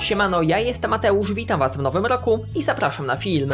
Siemano, ja jestem Mateusz, witam was w nowym roku i zapraszam na film.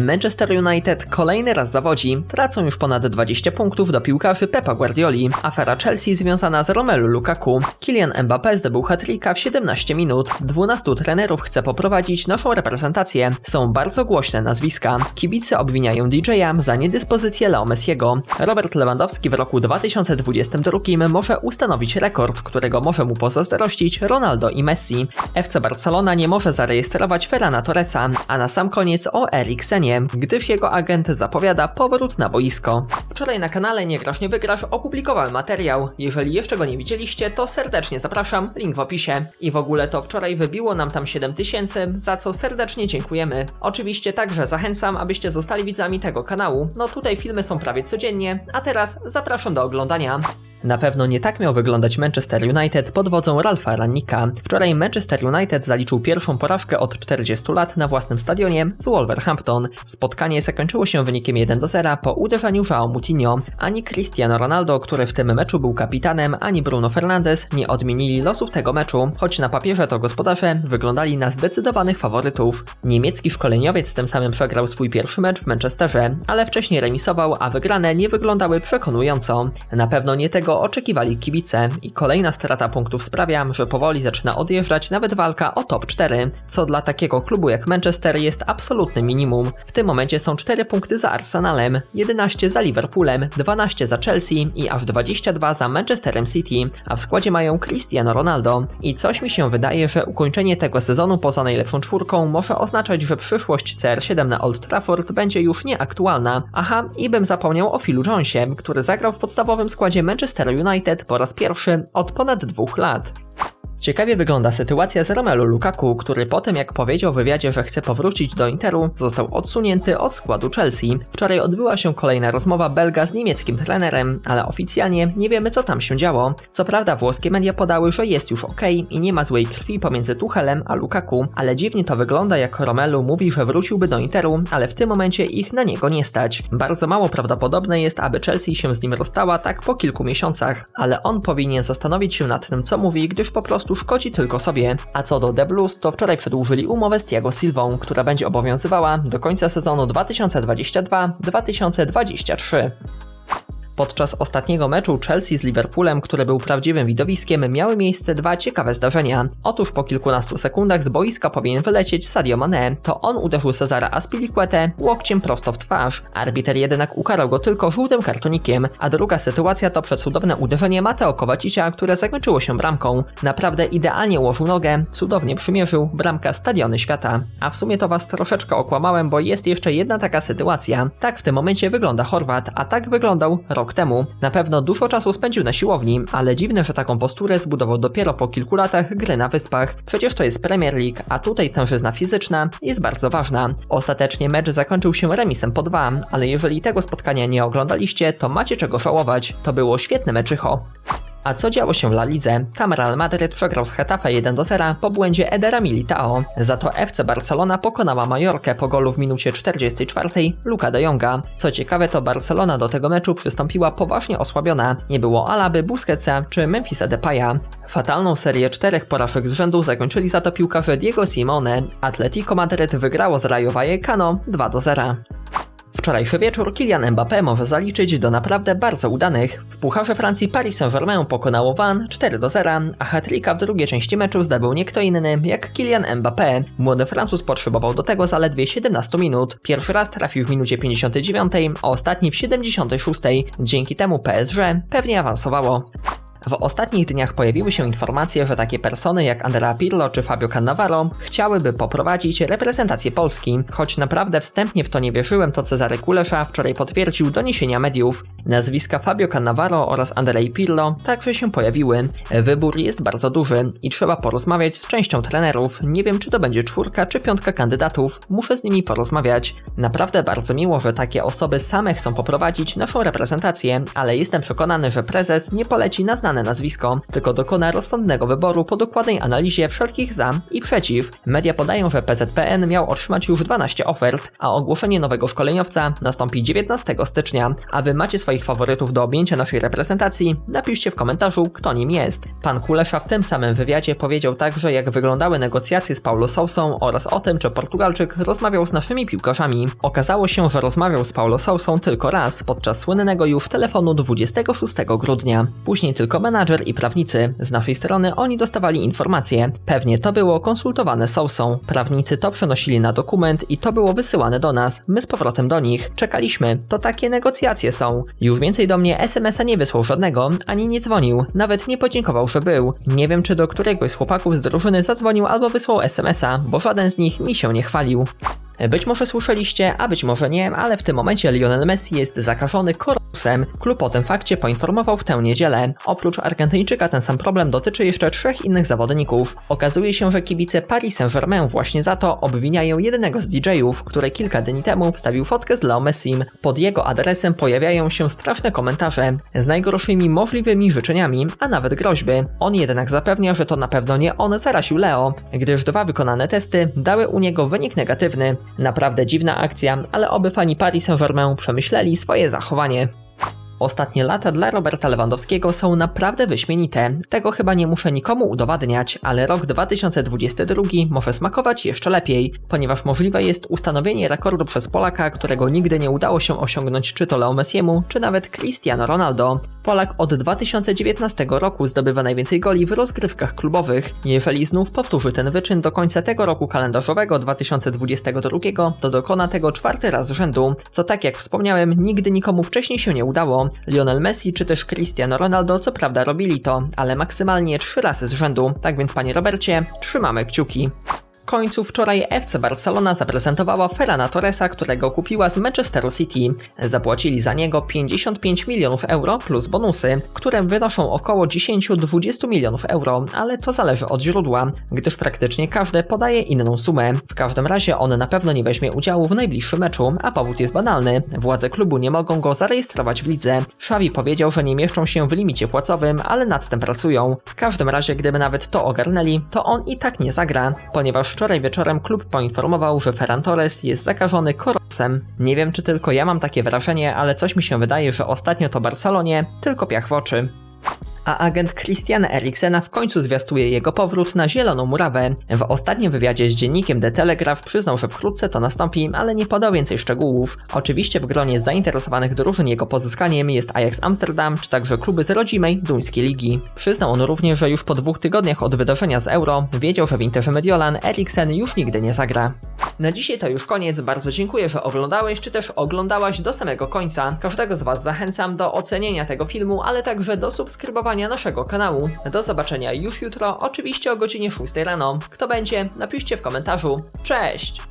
Manchester United kolejny raz zawodzi, tracą już ponad 20 punktów do piłkarzy Pepa Guardioli. Afera Chelsea związana z Romelu Lukaku. Kylian Mbappé zdobył hat-tricka w 17 minut. 12 trenerów chce poprowadzić naszą reprezentację. Są bardzo głośne nazwiska. Kibice obwiniają DJ-a za niedyspozycję Leo Messiego. Robert Lewandowski w roku 2022 może ustanowić rekord, którego może mu pozazdrościć Ronaldo i Messi. FC Barcelona nie może zarejestrować Ferrana Torresa, a na sam koniec o Eriksenie, gdyż jego agent zapowiada powrót na boisko. Wczoraj na kanale Nie Grasz Nie Wygrasz opublikowałem materiał. Jeżeli jeszcze go nie widzieliście, to serdecznie zapraszam, link w opisie. I w ogóle to wczoraj wybiło nam tam 7000, za co serdecznie dziękujemy. Oczywiście także zachęcam, abyście zostali widzami tego kanału. No tutaj filmy są prawie codziennie, a teraz zapraszam do oglądania. Na pewno nie tak miał wyglądać Manchester United pod wodzą Ralfa Rannika. Wczoraj Manchester United zaliczył pierwszą porażkę od 40 lat na własnym stadionie z Wolverhampton. Spotkanie zakończyło się wynikiem 1 do 0 po uderzeniu João Moutinho. Ani Cristiano Ronaldo, który w tym meczu był kapitanem, ani Bruno Fernandes nie odmienili losów tego meczu, choć na papierze to gospodarze wyglądali na zdecydowanych faworytów. Niemiecki szkoleniowiec tym samym przegrał swój pierwszy mecz w Manchesterze, ale wcześniej remisował, a wygrane nie wyglądały przekonująco. Na pewno nie tego oczekiwali kibice i kolejna strata punktów sprawia, że powoli zaczyna odjeżdżać nawet walka o top 4, co dla takiego klubu jak Manchester jest absolutnym minimum. W tym momencie są 4 punkty za Arsenalem, 11 za Liverpoolem, 12 za Chelsea i aż 22 za Manchesterem City, a w składzie mają Cristiano Ronaldo. I coś mi się wydaje, że ukończenie tego sezonu poza najlepszą czwórką może oznaczać, że przyszłość CR7 na Old Trafford będzie już nieaktualna. Aha, i bym zapomniał o Philu Jonesie, który zagrał w podstawowym składzie Manchester United po raz pierwszy od ponad dwóch lat. Ciekawie wygląda sytuacja z Romelu Lukaku, który po tym jak powiedział w wywiadzie, że chce powrócić do Interu, został odsunięty od składu Chelsea. Wczoraj odbyła się kolejna rozmowa Belga z niemieckim trenerem, ale oficjalnie nie wiemy co tam się działo. Co prawda włoskie media podały, że jest już ok i nie ma złej krwi pomiędzy Tuchelem a Lukaku, ale dziwnie to wygląda jak Romelu mówi, że wróciłby do Interu, ale w tym momencie ich na niego nie stać. Bardzo mało prawdopodobne jest, aby Chelsea się z nim rozstała tak po kilku miesiącach, ale on powinien zastanowić się nad tym co mówi, gdyż po prostu szkodzi tylko sobie. A co do The Blues, to wczoraj przedłużyli umowę z Thiago Silvą, która będzie obowiązywała do końca sezonu 2022-2023. Podczas ostatniego meczu Chelsea z Liverpoolem, który był prawdziwym widowiskiem, miały miejsce dwa ciekawe zdarzenia. Otóż po kilkunastu sekundach z boiska powinien wylecieć Sadio Mane. To on uderzył Cezara Aspilicuetę łokciem prosto w twarz. Arbiter jednak ukarał go tylko żółtym kartonikiem, a druga sytuacja to przecudowne uderzenie Mateo Kowacicia, które zakończyło się bramką. Naprawdę idealnie ułożył nogę, cudownie przymierzył bramka Stadiony Świata. A w sumie to was troszeczkę okłamałem, bo jest jeszcze jedna taka sytuacja. Tak w tym momencie wygląda Chorwat, a tak wyglądał rok temu. Na pewno dużo czasu spędził na siłowni, ale dziwne, że taką posturę zbudował dopiero po kilku latach gry na wyspach. Przecież to jest Premier League, a tutaj tężyzna fizyczna jest bardzo ważna. Ostatecznie mecz zakończył się remisem po dwa, ale jeżeli tego spotkania nie oglądaliście, to macie czego żałować. To było świetne meczycho. A co działo się La Lidze? Tam Real Madryt przegrał z Hetafe 1 do 0 po błędzie Edera Militao. Za to FC Barcelona pokonała Majorkę po golu w minucie 44 Luka de Jonga. Co ciekawe to Barcelona do tego meczu przystąpiła poważnie osłabiona. Nie było Alaby, Busquetsa czy Memphisa Depaya. Fatalną serię czterech porażek z rzędu zakończyli za to piłkarze Diego Simone. Atletico Madryt wygrało z Rayo Vallecano 2 do 0. Wczorajszy wieczór Kylian Mbappé może zaliczyć do naprawdę bardzo udanych. W Pucharze Francji Paris Saint-Germain pokonało Van 4 do 0, a hat-tricka w drugiej części meczu zdobył nie kto inny jak Kylian Mbappé. Młody Francuz potrzebował do tego zaledwie 17 minut. Pierwszy raz trafił w minucie 59, a ostatni w 76. Dzięki temu PSG pewnie awansowało. W ostatnich dniach pojawiły się informacje, że takie persony jak Andrea Pirlo czy Fabio Cannavaro chciałyby poprowadzić reprezentację Polski, choć naprawdę wstępnie w to nie wierzyłem, to Cezary Kulesza wczoraj potwierdził doniesienia mediów. Nazwiska Fabio Cannavaro oraz Andrei Pirlo także się pojawiły. Wybór jest bardzo duży i trzeba porozmawiać z częścią trenerów. Nie wiem, czy to będzie czwórka czy piątka kandydatów. Muszę z nimi porozmawiać. Naprawdę bardzo miło, że takie osoby same chcą poprowadzić naszą reprezentację, ale jestem przekonany, że prezes nie poleci na znane nazwisko, tylko dokona rozsądnego wyboru po dokładnej analizie wszelkich za i przeciw. Media podają, że PZPN miał otrzymać już 12 ofert, a ogłoszenie nowego szkoleniowca nastąpi 19 stycznia. A wy macie swoich faworytów do objęcia naszej reprezentacji? Napiszcie w komentarzu, kto nim jest. Pan Kulesza w tym samym wywiadzie powiedział także, jak wyglądały negocjacje z Paulo Sousą oraz o tym, czy Portugalczyk rozmawiał z naszymi piłkarzami. Okazało się, że rozmawiał z Paulo Sousą tylko raz, podczas słynnego już telefonu 26 grudnia. Później tylko menadżer i prawnicy. Z naszej strony oni dostawali informacje. Pewnie to było konsultowane Sousą. Prawnicy to przenosili na dokument i to było wysyłane do nas. My z powrotem do nich. Czekaliśmy. To takie negocjacje są. Już więcej do mnie SMS-a nie wysłał żadnego, ani nie dzwonił. Nawet nie podziękował, że był. Nie wiem, czy do któregoś z chłopaków z drużyny zadzwonił albo wysłał SMS-a, bo żaden z nich mi się nie chwalił. Być może słyszeliście, a być może nie, ale w tym momencie Lionel Messi jest zakażony koronawirusem. Klub o tym fakcie poinformował w tę niedzielę. Oprócz Argentyńczyka ten sam problem dotyczy jeszcze trzech innych zawodników. Okazuje się, że kibice Paris Saint-Germain właśnie za to obwiniają jednego z DJ-ów, który kilka dni temu wstawił fotkę z Leo Messim. Pod jego adresem pojawiają się straszne komentarze z najgorszymi możliwymi życzeniami, a nawet groźby. On jednak zapewnia, że to na pewno nie on zaraził Leo, gdyż dwa wykonane testy dały u niego wynik negatywny. Naprawdę dziwna akcja, ale oby fani Paris Saint-Germain przemyśleli swoje zachowanie. Ostatnie lata dla Roberta Lewandowskiego są naprawdę wyśmienite. Tego chyba nie muszę nikomu udowadniać, ale rok 2022 może smakować jeszcze lepiej, ponieważ możliwe jest ustanowienie rekordu przez Polaka, którego nigdy nie udało się osiągnąć czy to Leo Messiemu, czy nawet Cristiano Ronaldo. Polak od 2019 roku zdobywa najwięcej goli w rozgrywkach klubowych. Jeżeli znów powtórzy ten wyczyn do końca tego roku kalendarzowego 2022, to dokona tego czwarty raz rzędu, co tak jak wspomniałem, nigdy nikomu wcześniej się nie udało. Lionel Messi czy też Cristiano Ronaldo co prawda robili to, ale maksymalnie trzy razy z rzędu. Tak więc panie Robercie, trzymamy kciuki. Końcu wczoraj FC Barcelona zaprezentowała Ferrana Torresa, którego kupiła z Manchesteru City. Zapłacili za niego 55 milionów euro plus bonusy, które wynoszą około 10-20 milionów euro, ale to zależy od źródła, gdyż praktycznie każdy podaje inną sumę. W każdym razie on na pewno nie weźmie udziału w najbliższym meczu, a powód jest banalny. Władze klubu nie mogą go zarejestrować w lidze. Xavi powiedział, że nie mieszczą się w limicie płacowym, ale nad tym pracują. W każdym razie, gdyby nawet to ogarnęli, to on i tak nie zagra, ponieważ wczoraj wieczorem klub poinformował, że Ferran Torres jest zakażony koronawirusem. Nie wiem, czy tylko ja mam takie wrażenie, ale coś mi się wydaje, że ostatnio to Barcelonie tylko piach w oczy a agent Christiana Eriksena w końcu zwiastuje jego powrót na zieloną murawę. W ostatnim wywiadzie z dziennikiem The Telegraph przyznał, że wkrótce to nastąpi, ale nie podał więcej szczegółów. Oczywiście w gronie zainteresowanych drużyn jego pozyskaniem jest Ajax Amsterdam, czy także kluby z rodzimej duńskiej ligi. Przyznał on również, że już po dwóch tygodniach od wydarzenia z Euro wiedział, że w Interze Mediolan Eriksen już nigdy nie zagra. Na dzisiaj to już koniec, bardzo dziękuję, że oglądałeś, czy też oglądałaś do samego końca. Każdego z Was zachęcam do ocenienia tego filmu, ale także do subskrybowania naszego kanału. Do zobaczenia już jutro, oczywiście o godzinie 6 rano. Kto będzie, napiszcie w komentarzu. Cześć!